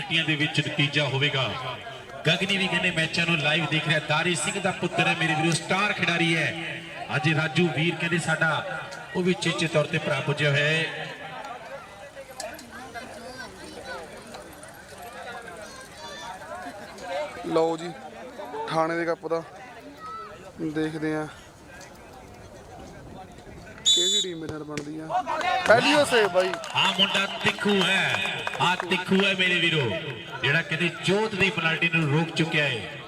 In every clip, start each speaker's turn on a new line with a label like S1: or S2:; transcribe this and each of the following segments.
S1: ਪਲਟੀਆਂ ਦੇ ਵਿੱਚ ਨਤੀਜਾ ਹੋਵੇਗਾ। ਗਗਨੀ ਵੀ ਕਹਿੰਦੇ ਮੈਚਾਂ ਨੂੰ ਲਾਈਵ ਦੇਖ ਰਿਹਾ ਦਾਰੀ ਸਿੰਘ ਦਾ ਪੁੱਤਰ ਹੈ ਮੇਰੇ ਵੀਰੋ ਸਟਾਰ ਖਿਡਾਰੀ ਹੈ। ਅੱਜ ਰਾਜੂ ਵੀਰ ਕਹਿੰਦੇ ਸਾਡਾ ਉਹ ਵੀ ਚੇਚੇ ਤੌਰ ਤੇ ਭਰਾ ਪੁੱਜਿਆ ਹੋਇਆ ਹੈ।
S2: ਲਓ ਜੀ ਥਾਣੇ ਦੇ ਕੱਪ ਦਾ ਦੇਖਦੇ ਆ ਕਿਹੜੀ ਟੀਮ ਮੇਰੇ ਨਾਲ ਬਣਦੀ ਆ? ਪਹਿਲੀ ਓ ਸੇਵ ਬਾਈ।
S1: ਆ ਮੁੰਡਾ ਤਿੱਖੂ ਹੈ। ਆ ਤਿੱਖੂ ਹੈ ਮੇਰੇ ਵੀਰੋ ਜਿਹੜਾ ਕਦੇ ਜੋਤ ਦੀ ਪਨਾਲਟੀ ਨੂੰ ਰੋਕ ਚੁੱਕਿਆ ਹੈ।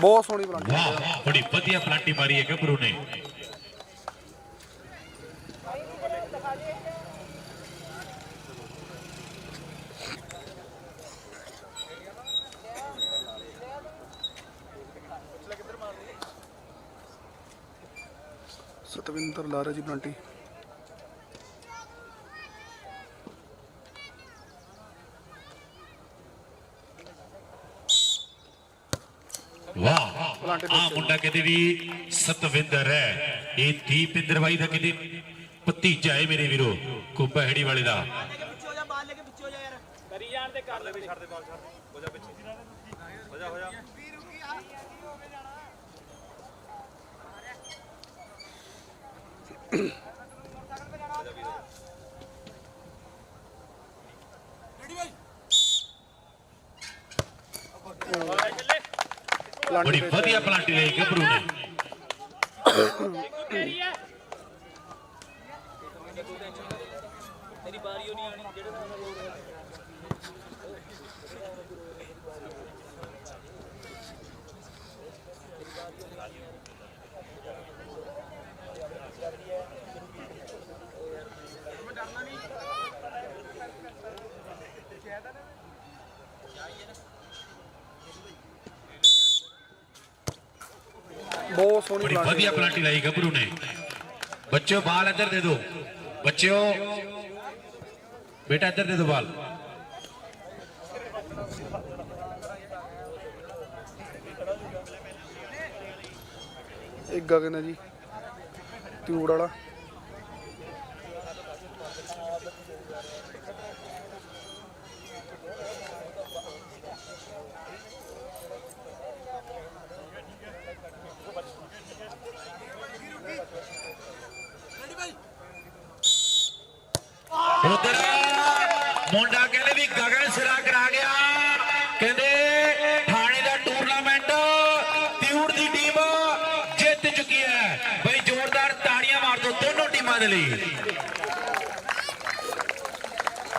S2: ਬਹੁਤ ਸੋਹਣੀ
S1: ਵਾਹ ਬੜੀ ਵਧੀਆ ਪਲਾਂਟੀ ਮਾਰੀ ਹੈ ਗੱਭਰੂ ਨੇ।
S2: ਸਤਵਿੰਦਰ ਲਾਰਾ ਜੀ ਬਣਾਉਂਦੀ
S1: ਵਾਹ ਆ ਮੁੰਡਾ ਕਹਿੰਦੇ ਵੀ ਸਤਵਿੰਦਰ ਹੈ। ਇਹ ਦੀਪਿੰਦਰ ਬਾਈ ਦਾ ਕਹਿੰਦੇ ਭਤੀਜਾ ਹੈ ਮੇਰੇ ਵੀਰੋ ਕੁੱਬਹੜੀ ਵਾਲੇ ਦਾ।
S3: ਕਰੀ ਜਾਣ ਤੇ ਕਰ ਲੈ ਛੱਡ ਦੇ ਬਾਲ ਛੱਡ ਦੇ ਹੋ ਜਾ ਪਿੱਛੇ ਹੋ ਜਾ ਹੋ ਜਾ
S1: ਬੜੀ ਵਧੀਆ ਪਲਾਂਟੀ ਲਈ ਗੱਭਰੂ ਨੇ।
S3: ਤੇਰੀ ਬਾਰੀ ਉਹ ਨਹੀਂ ਆਣੀ ਜਿਹੜੇ
S2: ਬਹੁਤ ਸੋਹਣੀ
S1: ਬੜੀ
S2: ਬਣਾਉਂਦੀ
S1: ਵਧੀਆ ਪਲਾਂਟੀ ਲਈ ਗੱਭਰੂ ਨੇ। ਬੱਚਿਓ ਬਾਲ ਇੱਧਰ ਦੇ ਦਿਓ। ਬੱਚਿਓ ਬੇਟਾ ਇੱਧਰ ਦੇ ਦਿਓ ਬਾਲ।
S2: ਇੱਕ ਗਗਨ ਹੈ ਜੀ ਤਿਊੜ ਵਾਲਾ।
S1: ਉਧਰ ਮੁੰਡਾ ਕਹਿੰਦੇ ਵੀ ਗਗਨ ਸਿਰਾ ਕਰਾ ਗਿਆ। ਕਹਿੰਦੇ ਥਾਣੇ ਦਾ ਟੂਰਨਾਮੈਂਟ ਤਿਊੜ ਦੀ ਟੀਮ ਜਿੱਤ ਚੁੱਕੀ ਹੈ। ਬਈ ਜ਼ੋਰਦਾਰ ਤਾੜੀਆਂ ਮਾਰ ਦਿਓ ਦੋਨੋਂ ਟੀਮਾਂ ਦੇ ਲਈ।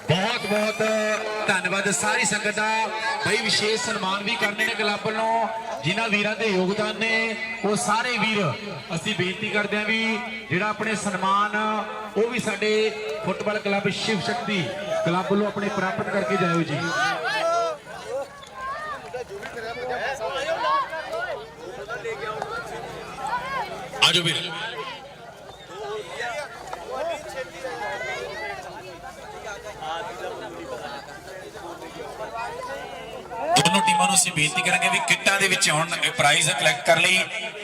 S1: ਬਹੁਤ ਬਹੁਤ ਧੰਨਵਾਦ ਸਾਰੀ ਸੰਗਤ ਦਾ। ਬਈ ਵਿਸ਼ੇਸ਼ ਸਨਮਾਨ ਵੀ ਕਰਨੇ ਨੇ ਕਲੱਬ ਵੱਲੋਂ। ਜਿਨ੍ਹਾਂ ਵੀਰਾਂ ਦੇ ਯੋਗਦਾਨ ਨੇ, ਉਹ ਸਾਰੇ ਵੀਰ ਅਸੀਂ ਬੇਨਤੀ ਕਰਦੇ ਹਾਂ ਵੀ ਜਿਹੜਾ ਆਪਣੇ ਸਨਮਾਨ, ਉਹ ਵੀ ਸਾਡੇ football club Shiv Shakti club ਵੱਲੋਂ ਆਪਣੇ ਪ੍ਰਾਪਤ ਕਰਕੇ ਜਾਇਓ ਜੀ। ਆਜੋ ਵੀਰ। ਦੋਨੋਂ ਟੀਮਾਂ ਨੂੰ ਅਸੀਂ ਬੇਨਤੀ ਕਰਾਂਗੇ ਵੀ ਕਿੱਟਾਂ ਦੇ ਵਿੱਚ ਹੁਣ ਪ੍ਰਾਈਜ਼ ਕਲੈਕਟ ਕਰ ਲਈ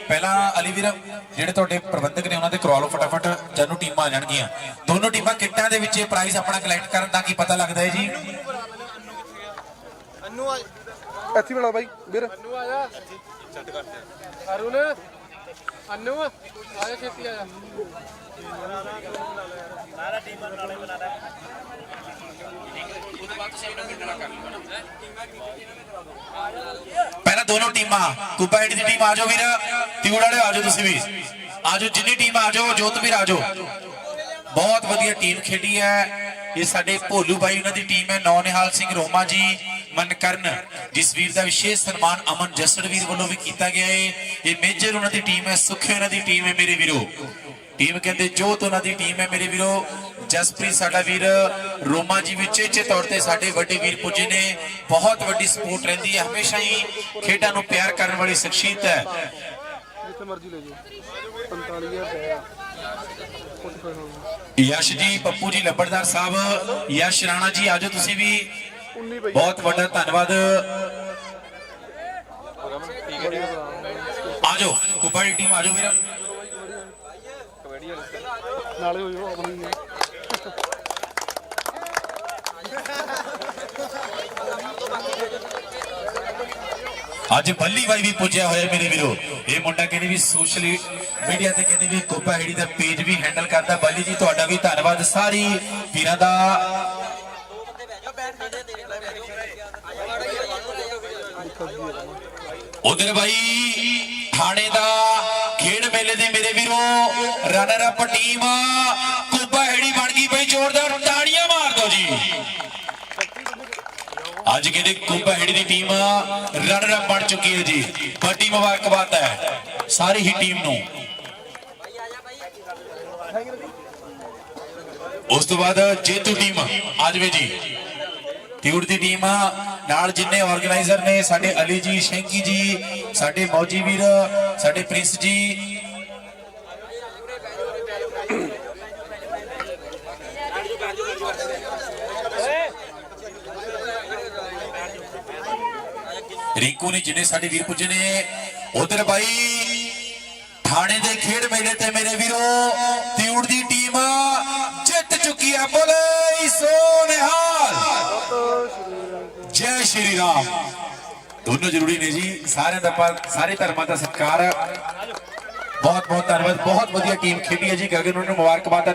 S1: ਪਹਿਲਾਂ ਅਲੀ ਵੀਰ ਜਿਹੜੇ ਤੁਹਾਡੇ ਪ੍ਰਬੰਧਕ ਨੇ ਉਹਨਾਂ ਦੇ ਕਰਵਾ ਲਓ ਫਟਾਫਟ ਜਦੋਂ ਟੀਮਾਂ ਆ ਜਾਣਗੀਆਂ। ਦੋਨੋਂ ਟੀਮਾਂ ਕਿੱਟਾਂ ਦੇ ਵਿੱਚ ਇਹ ਪ੍ਰਾਈਜ਼ ਆਪਣਾ ਕਲੈਕਟ ਕਰਨ ਤਾਂ ਕੀ ਪਤਾ ਲੱਗਦਾ ਹੈ ਜੀ?
S2: ਇੱਥੇ ਬਣਾ ਬਾਈ ਵੀਰ।
S4: ਅਰੁਣ ਅਨੂ ਆਇਆ ਖੇਤੀ ਆਇਆ
S1: ਪਹਿਲਾਂ ਦੋਨੋਂ ਟੀਮਾਂ ਕੁੱਬਾ ਹਿੱਟ ਦੀ ਟੀਮ ਆ ਵੀਰ ਤਿਊੜ ਵਾਲੇ ਆ ਤੁਸੀਂ ਵੀ। ਆ ਜਿੰਨੀ ਟੀਮ ਆ ਜੋਤ ਵੀਰ ਆ ਬਹੁਤ ਵਧੀਆ ਟੀਮ ਖੇਡੀ ਹੈ। ਇਹ ਸਾਡੇ ਭੋਲੂ ਬਾਈ ਉਹਨਾਂ ਦੀ ਟੀਮ ਹੈ ਨੌ ਨਿਹਾਲ ਸਿੰਘ ਰੋਮਾ ਜੀ, ਮਨਕਰਨ, ਜਿਸ ਵੀਰ ਦਾ ਵਿਸ਼ੇਸ਼ ਸਨਮਾਨ ਅਮਨ ਜਸੜ ਵੀਰ ਵੱਲੋਂ ਵੀ ਕੀਤਾ ਗਿਆ ਹੈ ਇਹ ਮੇਜਰ ਉਹਨਾਂ ਦੀ ਟੀਮ ਹੈ, ਸੁਖੇ ਉਹਨਾਂ ਦੀ ਟੀਮ ਹੈ ਮੇਰੇ ਵੀਰੋ। ਟੀਮ ਕਹਿੰਦੇ ਜੋਤ ਉਹਨਾਂ ਦੀ ਟੀਮ ਹੈ ਮੇਰੇ ਵੀਰੋ। ਜਸਪ੍ਰੀਤ ਸਾਡਾ ਵੀਰ ਰੋਮਾ ਜੀ ਵਿੱਚ ਚੇਚੇ ਤੌਰ ਤੇ ਸਾਡੇ ਵੱਡੇ ਵੀਰ ਪੁੱਜੇ ਨੇ। ਬਹੁਤ ਵੱਡੀ ਸਪੋਰਟ ਰਹਿੰਦੀ ਹੈ। ਹਮੇਸ਼ਾ ਹੀ ਖੇਡਾਂ ਨੂੰ ਪਿਆਰ ਕਰਨ ਵਾਲੀ ਸ਼ਖਸੀਅਤ ਹੈ।
S2: ਜਿੱਥੇ ਮਰਜ਼ੀ ਲੈ ਜਾਓ। 45000 ਪਿਆ ਕੁਝ ਕੋਈ ਹੋਣਾ
S1: ਯਸ਼ ਜੀ ਪੱਪੂ ਜੀ ਲੱਬੜਦਾਰ ਸਾਹਿਬ ਯਸ਼ ਰਾਣਾ ਜੀ ਆਜੋ ਤੁਸੀਂ ਵੀ।
S2: 19 ਪਈ
S1: ਬਹੁਤ ਵੱਡਾ ਧੰਨਵਾਦ। ਆਜੋ ਕੁਪਾੜੀ ਟੀਮ ਆਜੋ ਵੀਰ।
S2: ਨਾਲੇ ਹੋਈ ਉਹ ਆਪਣੀ। ਹੈ
S1: ਅੱਜ ਬੱਲੀ ਬਾਈ ਵੀ ਪੁੱਜਿਆ ਹੋਇਆ ਮੇਰੇ ਵੀਰੋ। ਇਹ ਮੁੰਡਾ ਕਹਿੰਦੇ ਵੀ ਸੋਸ਼ਲ ਮੀਡੀਆ ਤੇ ਕਹਿੰਦੇ ਵੀ ਕੋਪਾ ਹੈੜੀ ਦਾ ਪੇਜ ਵੀ ਹੈਂਡਲ ਕਰਦਾ। ਬੱਲੀ ਜੀ, ਤੁਹਾਡਾ ਵੀ ਧੰਨਵਾਦ। ਸਾਰੀ ਵੀਰਾਂ ਦਾ ਉਧਰ ਬਾਈ ਥਾਣੇ ਦਾ ਖੇਡ ਮੇਲੇ ਦੇ ਮੇਰੇ ਵੀਰੋ ਰਨਰ ਅਪ ਟੀਮ ਕੋਪਾ ਹੈੜੀ ਬਣ ਗਈ ਬਈ, ਜ਼ੋਰਦਾਰ ਤਾੜੀਆਂ ਮਾਰ ਦਿਓ ਜੀ। ਅੱਜ ਕਹਿੰਦੇ ਕੁੰਭਾ ਦੀ ਟੀਮ ਰਨਰ ਅਪ ਬਣ ਚੁੱਕੀ ਹੈ ਜੀ। ਵੱਡੀ ਮੁਬਾਰਕਬਾਦ ਹੈ ਸਾਰੀ ਹੀ ਟੀਮ ਨੂੰ। ਉਸ ਤੋਂ ਬਾਅਦ ਜੇਤੂ ਟੀਮ ਆ ਜਾਵੇ ਜੀ। ਤਿਉੜ ਦੀ ਟੀਮ ਨਾਲ ਜਿੰਨੇ ਆਰਗੇਨਾਈਜ਼ਰ ਨੇ, ਸਾਡੇ ਅਲੀ ਜੀ, ਸ਼ੈਂਕੀ ਜੀ, ਸਾਡੇ ਮੌਜੀ ਵੀਰ, ਸਾਡੇ ਪ੍ਰਿੰਸ ਜੀ ਰਿੰਕੂ ਨੇ ਜਿੰਨੇ ਸਾਡੇ ਵੀਰ ਪੁੱਜੇ ਨੇ, ਉਧਰ ਬਾਈ ਥਾਣੇ ਦੇ ਖੇਡ ਮੇਲੇ ਤੇ ਮੇਰੇ ਵੀਰੋ, ਤਿਉੜ ਦੀ ਟੀਮ ਜਿੱਤ ਚੁੱਕੀ ਹੈ। ਬੋਲੇ ਸੋ ਜੈ ਸ਼੍ਰੀ ਰਾਮ। ਦੋਨੋਂ ਜ਼ਰੂਰੀ ਨੇ ਜੀ, ਸਾਰਿਆਂ ਦਾ ਸਾਰੇ ਧਰਮਾਂ ਦਾ ਸਤਿਕਾਰ। ਬਹੁਤ ਬਹੁਤ ਧੰਨਵਾਦ। ਬਹੁਤ ਵਧੀਆ ਟੀਮ ਖੇਡੀ ਹੈ ਜੀ। ਗਗਨ ਨੂੰ ਮੁਬਾਰਕਬਾਦ